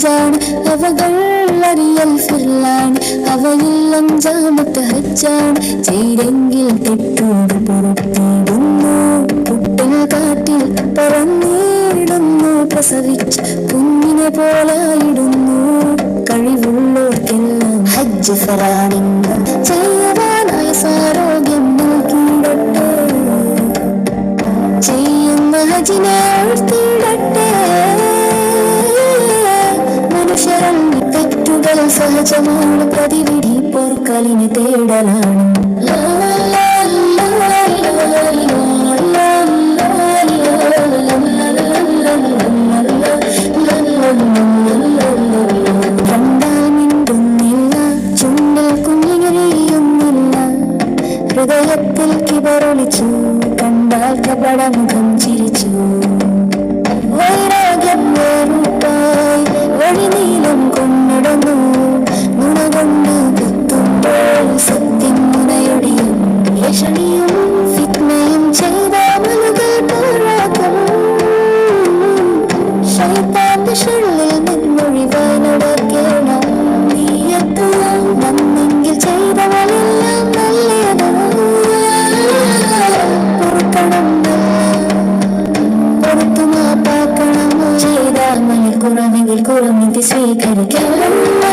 അഞ്ചാണ്. അവകൾ അറിയൽ ഫിർലാണ് അവയിൽ അഞ്ചാമത്തെ ഹജ്ജാണ് ചേരെങ്കിൽ തെറ്റോട് പുറത്തിടുന്നു പുട്ടിൽ കാട്ടിൽ പറന്നിടുന്നു. പ്രസവിച്ച് കുഞ്ഞിനെ പോലായിടുന്നു. കഴിവുള്ളവർക്കെല്ലാം ഹജ്ജ് ഫറാണിന്ന്. ചെയ്യുവാനായി സാരോഗ്യം സഹജമാണ് പ്രതിവിധി പോർക്കലിന് തേടലാണ്. ഹൃദയത്തിൽ കിബറൊളിച്ചു കണ്ടാൽ കപടമുഖം ചിരിച്ചു. കുറവെങ്കിൽ കുറഞ്ഞത് സ്വീകരിക്കണം